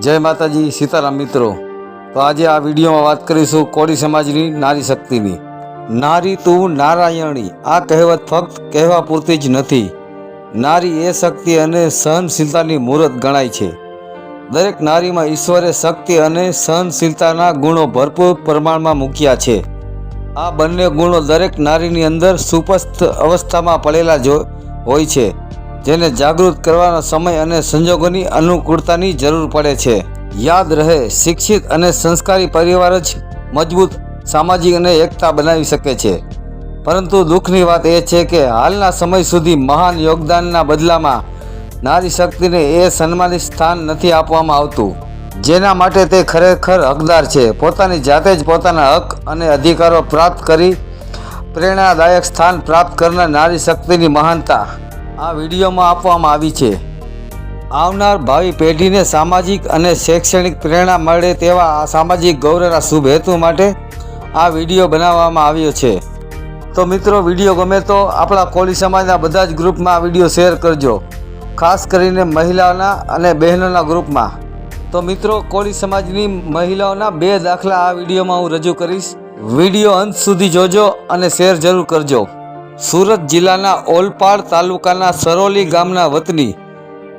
જય માતાજી, સીતારામ મિત્રો. તો આજે આ વિડીયોમાં વાત કરીશું કોળી સમાજની નારી શક્તિની. નારી તું નારાયણી, આ કહેવત ફક્ત કહેવા પૂરતી જ નથી. નારી એ શક્તિ અને સહનશીલતાની મૂર્ત ગણાય છે. દરેક નારીમાં ઈશ્વરે શક્તિ અને સહનશીલતાના ગુણો ભરપૂર પ્રમાણમાં મૂક્યા છે. આ બંને ગુણો દરેક નારીની અંદર સુપસ્થ અવસ્થામાં પડેલા જો હોય છે. જેને જાગૃત કરવાનો સમય અને સંજોગોની અનુકૂળતાની જરૂર પડે છે. યાદ રહે, શિક્ષિત અને સંસ્કારી પરિવાર જ મજબૂત, સામાજિક અને એકતા બનાવી શકે છે. પરંતુ દુઃખની વાત એ છે કે હાલના સમય સુધી મહાન યોગદાનના બદલામાં નારી શક્તિને એ સન્માનિત સ્થાન નથી આપવામાં આવતું. જેના માટે તે ખરેખર હકદાર છે. પોતાની જાતે જ પોતાના હક અને અધિકારો પ્રાપ્ત કરી પ્રેરણાદાયક સ્થાન પ્રાપ્ત કરનાર નારી શક્તિની મહાનતા આ વિડીયોમાં આપવામાં આવી છે. આવનાર ભાવિ પેઢીને સામાજિક અને શૈક્ષણિક પ્રેરણા મળે તેવા આ સામાજિક ગૌરવના શુભ હેતુ માટે આ વીડિયો બનાવવામાં આવ્યો છે. તો મિત્રો, વીડિયો ગમે તો આપણા કોળી સમાજના બધા જ ગ્રુપમાં આ વીડિયો શેર કરજો. ખાસ કરીને મહિલાઓના અને બહેનોના ગ્રુપમાં. તો મિત્રો, કોળી સમાજની મહિલાઓના બે દાખલા આ વિડીયોમાં હું રજૂ કરીશ. વીડિયો અંત સુધી જોજો અને શેર જરૂર કરજો. સુરત જિલ્લાના ઓલપાડ તાલુકાના સરોલી ગામના વતની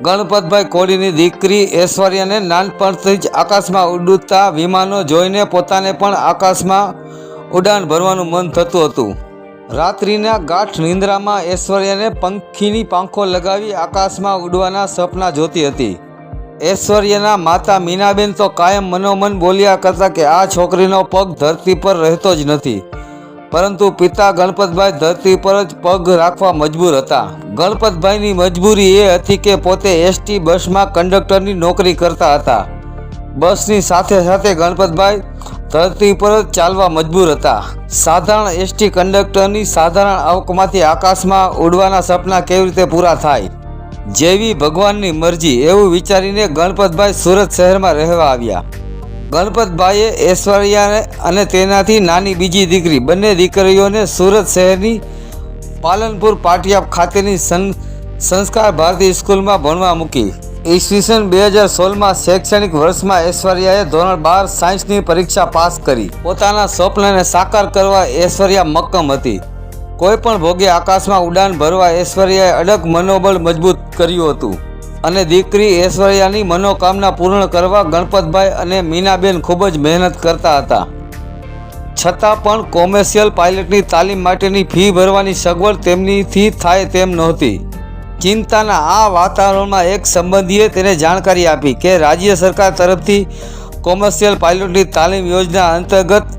ગણપતભાઈ કોળીની દીકરી ઐશ્વર્યાને નાનપણથી જ આકાશમાં ઉડતા વિમાનો જોઈને પોતાને પણ આકાશમાં ઉડાન ભરવાનું મન થતું હતું. રાત્રિના ગાંઠ નિંદ્રામાં ઐશ્વર્યાને પંખીની પાંખો લગાવી આકાશમાં ઉડવાના સપના જોતી હતી. ઐશ્વર્યના માતા મીનાબેન તો કાયમ મનોમન બોલ્યા કરતા કે આ છોકરીનો પગ ધરતી પર રહેતો જ નથી. પરંતુ પિતા ગણપતભાઈ ધરતી પર જ પગ રાખવા મજબૂર હતા. ગણપતભાઈની મજબૂરી એ હતી કે પોતે એસટી બસમાં કંડક્ટરની નોકરી કરતા હતા. બસની સાથે સાથે ગણપતભાઈ ધરતી પર જ ચાલવા મજબૂર હતા. સાધારણ એસટી કંડક્ટરની સાધારણ આવકમાંથી આકાશમાં ઉડવાના સપના કેવી રીતે પૂરા થાય? જેવી ભગવાનની મરજી એવું વિચારીને ગણપતભાઈ સુરત શહેરમાં રહેવા આવ્યા. ગણપતભાઈએ ઐશ્વર્યાને અને તેનાથી નાની બીજી દીકરી બંને દીકરીઓને સુરત શહેરની પાલનપુર પાટિયા ખાતેની સંસ્કાર ભારતી સ્કૂલમાં ભણવા મૂકી. ઈસવીસન બે હજાર સોળમાં શૈક્ષણિક વર્ષમાં ઐશ્વર્યાએ ધોરણ બાર સાયન્સની પરીક્ષા પાસ કરી. પોતાના સ્વપ્નને સાકાર કરવા ઐશ્વર્યા મક્કમ હતી. કોઈપણ ભોગે આકાશમાં ઉડાન ભરવા ઐશ્વર્યાએ અડગ મનોબળ મજબૂત કર્યું હતું. અને દીકરી ઐશ્વર્યાની મનોકામના પૂર્ણ કરવા ગણપતભાઈ અને મીનાબેન ખૂબ જ મહેનત કરતા હતા. છતાં પણ કોમર્શિયલ પાયલટની તાલીમ માટેની ફી ભરવાની સગવડ તેમનીથી થાય તેમ નહોતી. ચિંતાના આ વાતાવરણમાં એક સંબંધીએ તેને જાણકારી આપી કે રાજ્ય સરકાર તરફથી કોમર્શિયલ પાયલટની તાલીમ યોજના અંતર્ગત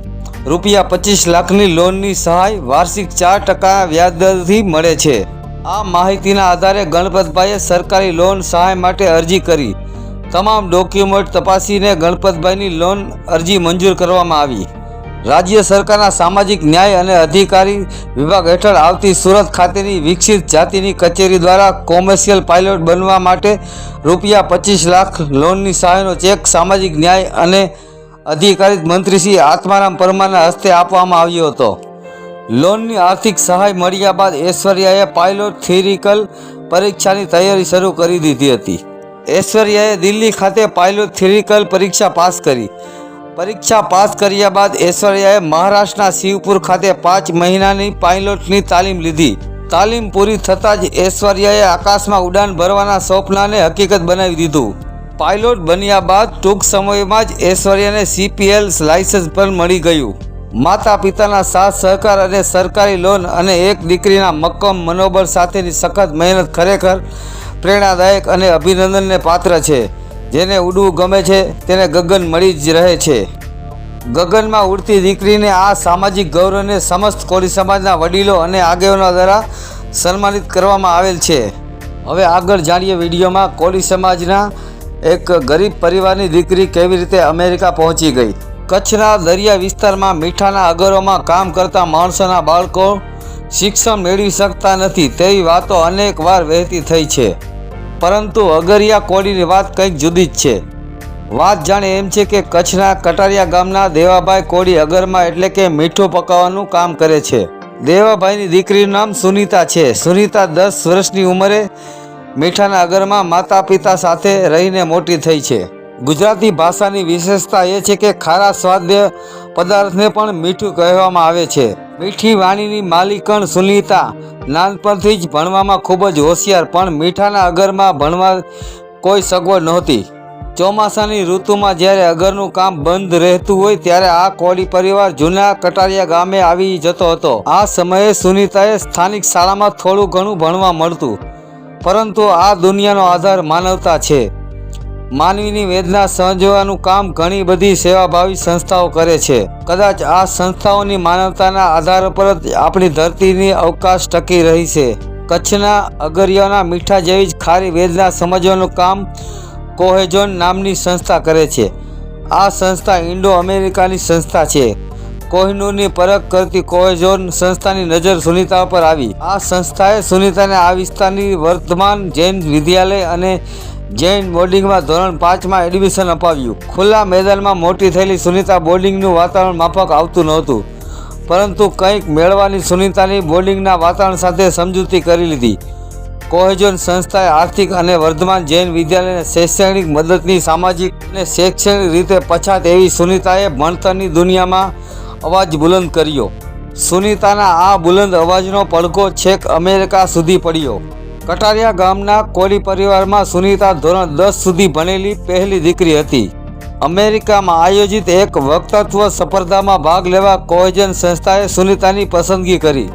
રૂપિયા પચીસ લાખની લોનની સહાય વાર્ષિક ચાર ટકા વ્યાજદરથી મળે છે. આ માહિતીના આધારે ગણપતભાઈએ સરકારી લોન સહાય માટે અરજી કરી. તમામ ડોક્યુમેન્ટ તપાસીને ગણપતભાઈની લોન અરજી મંજૂર કરવામાં આવી. રાજ્ય સરકારના સામાજિક ન્યાય અને અધિકારી વિભાગ હેઠળ આવતી સુરત ખાતેની વિકસિત જાતિની કચેરી દ્વારા કોમર્શિયલ પાયલોટ બનવા માટે રૂપિયા પચીસ લાખ લોનની સહાયનો ચેક સામાજિક ન્યાય અને અધિકારી મંત્રી શ્રી આત્મારામ પરમારના હસ્તે આપવામાં આવ્યો હતો. લોનની આર્થિક સહાય મળ્યા બાદ ઐશ્વર્યાએ પાયલોટ થિયરિકલ પરીક્ષાની તૈયારી શરૂ કરી દીધી હતી. ઐશ્વર્યાએ દિલ્હી ખાતે પાયલોટ થિયરિકલ પરીક્ષા પાસ કરી. પરીક્ષા પાસ કર્યા બાદ ઐશ્વર્યાએ મહારાષ્ટ્રના શિવપુર ખાતે પાંચ મહિનાની પાયલોટની તાલીમ લીધી. તાલીમ પૂરી થતાં જ ઐશ્વર્યાએ આકાશમાં ઉડાન ભરવાના સ્વપ્નને હકીકત બનાવી દીધું. પાયલોટ બન્યા બાદ ટૂંક સમયમાં જ ઐશ્વર્યાને સીપીએલ લાયસન્સ પણ મળી ગયું. માતા પિતાના સાથ, સહકાર અને સરકારી લોન અને એક દીકરીના મક્કમ મનોબળ સાથેની સખત મહેનત ખરેખર પ્રેરણાદાયક અને અભિનંદનને પાત્ર છે. જેને ઉડવું ગમે છે, તેને ગગન મળી જ રહે છે. ગગનમાં ઉડતી દીકરીને આ સામાજિક ગૌરવને સમસ્ત કોળી સમાજના વડીલો અને આગેવાનો દ્વારા સન્માનિત કરવામાં આવેલ છે. હવે આગળ જાણીએ વિડીયોમાં કોળી સમાજના એક ગરીબ પરિવારની દીકરી કેવી રીતે અમેરિકા પહોંચી ગઈ. કચ્છના દરિયા વિસ્તારમાં મીઠાના અગરોમાં કામ કરતા માણસોના બાળકો શિક્ષણ મેળવી શકતા નથી તેવી વાતો અનેક વાર વહેતી થઈ છે. પરંતુ અગરિયા કોળીની વાત કંઈક જુદી જ છે. વાત જાણે એમ છે કે કચ્છના કટારિયા ગામના દેવાભાઈ કોળી અગરમાં એટલે કે મીઠું પકાવવાનું કામ કરે છે. દેવાભાઈની દીકરીનું નામ સુનીતા છે. સુનીતા દસ વર્ષની ઉંમરે મીઠાના અગરમાં માતા પિતા સાથે રહીને મોટી થઈ છે. ગુજરાતી ભાષાની વિશેષતા એ છે કે ખારા સ્વાદ્ય પદાર્થને પણ મીઠું કહેવામાં આવે છે. મીઠી વાણીની માલિકણ સુનીતા નાનપણથી જ ભણવામાં ખૂબ જ હોશિયાર, પણ મીઠાના અગરમાં ભણવા કોઈ સગવડ નહોતી. ચોમાસાની ઋતુમાં જ્યારે અગરનું કામ બંધ રહેતું હોય ત્યારે આ કોળી પરિવાર જૂના કટારિયા ગામે આવી જતો હતો. આ સમયે સુનીતાએ સ્થાનિક શાળામાં થોડું ઘણું ભણવા મળતું, પરંતુ આ દુનિયાનો આધાર માનવતા છે. માનવીની વેદના સમજવાનું કામ ઘણી બધી સેવાભાવી સંસ્થાઓ કરે છે. કદાચ આ સંસ્થાઓની માનવતાના આધાર પર જ આપણી ધરતીની અવકાશ ટકી રહી છે. કચ્છના અગરિયાના મીઠા જેવી જ ખારી વેદના સમજવાનું કામ કોહેજોન નામની સંસ્થા કરે છે. આ સંસ્થા ઇન્ડો અમેરિકાની સંસ્થા છે. કોહિનૂરની પરખ કરતી કોહેજોન સંસ્થાની નજર સુનિતા પર આવી. આ સંસ્થાએ સુનિતાને આ વિસ્તારની વર્તમાન જૈન વિદ્યાલય અને જૈન બોર્ડિંગમાં ધોરણ પાંચમાં એડમિશન અપાવ્યું. ખુલ્લા મેદાનમાં મોટી થયેલી સુનિતા બોર્ડિંગનું વાતાવરણ માફક આવતું નહોતું. પરંતુ કંઈક મેળવાની સુનીતાની બોર્ડિંગના વાતાવરણ સાથે સમજૂતી કરી લીધી. કોહેજોન સંસ્થાએ આર્થિક અને વર્ધમાન જૈન વિદ્યાલયને શૈક્ષણિક મદદની સામાજિક અને શૈક્ષણિક રીતે પછાત એવી સુનીતાએ ભણતરની દુનિયામાં અવાજ બુલંદ કર્યો. સુનીતાના આ બુલંદ અવાજનો પડઘો છેક અમેરિકા સુધી પડ્યો. કટારિયા ગામના કોળી પરિવારમાં સુનીતા ધોરણ દસ સુધી ભણેલી પહેલી દીકરી હતી. અમેરિકામાં આયોજિત એક વક્તત્વ સ્પર્ધામાં ભાગ લેવા કોહેજન સંસ્થાએ સુનીતાની પસંદગી કરી.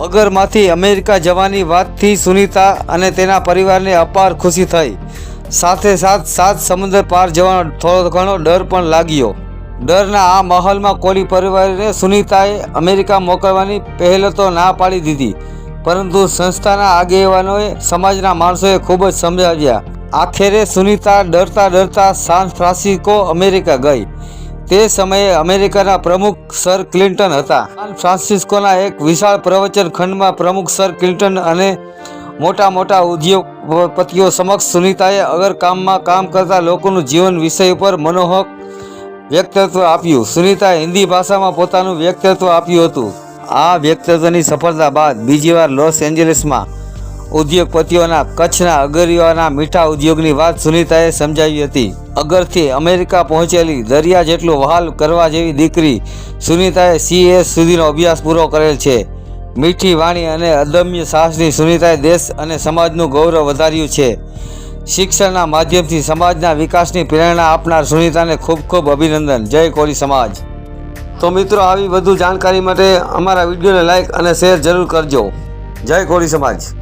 અગરમાંથી અમેરિકા જવાની વાતથી સુનીતા અને તેના પરિવારને અપાર ખુશી થઈ. સાથે સાથ સાત સમુદ્ર પાર જવાનો થોડો ઘણો ડર પણ લાગ્યો. ડરના આ માહોલમાં કોળી પરિવારને સુનીતાએ અમેરિકા મોકલવાની પહેલ તો ના પાડી દીધી. પરંતુ સંસ્થાના આગેવાનોએ સમાજના માણસોએ ખૂબ જ સમજાવ્યા, આખરે સુનીતા ડરતા ડરતા સાન ફ્રાન્સિસ્કો અમેરિકા ગઈ. તે સમયે અમેરિકાના પ્રમુખ સર ક્લિન્ટન હતા. સાન ફ્રાન્સિસ્કોના એક વિશાળ પ્રવચન ખંડમાં પ્રમુખ સર ક્લિન્ટન અને મોટા મોટા ઉદ્યોગપતિઓ સમક્ષ સુનીતાએ અગર કામમાં કામ કરતા લોકોનું જીવન વિષય ઉપર મનોહક વ્યક્તિત્વ આપ્યું. સુનિતાએ હિન્દી ભાષામાં પોતાનું વ્યક્તિત્વ આપ્યું હતું. આ વ્યક્તિત્વની સફળતા બાદ બીજી વાર લોસ એન્જલિસમાં ઉદ્યોગપતિઓના કચ્છના અગરીઓના મીઠા ઉદ્યોગની વાત સુનીતાએ સમજાવી હતી. અગરથી અમેરિકા પહોંચેલી દરિયા જેટલું વહાલ કરવા જેવી દીકરી સુનીતાએ સીએસ સુધીનો અભ્યાસ પૂરો કરેલ છે. મીઠી વાણી અને અદમ્ય સાહસની સુનીતાએ દેશ અને સમાજનું ગૌરવ વધાર્યું છે. શિક્ષણના માધ્યમથી સમાજના વિકાસની પ્રેરણા આપનાર સુનિતાને ખૂબ ખૂબ અભિનંદન. જય કોરી સમાજ. તો મિત્રો, આવી વધુ જાણકારી માટે અમારા વિડીયોને લાઇક અને શેર જરૂર કરજો. જય કોળી સમાજ.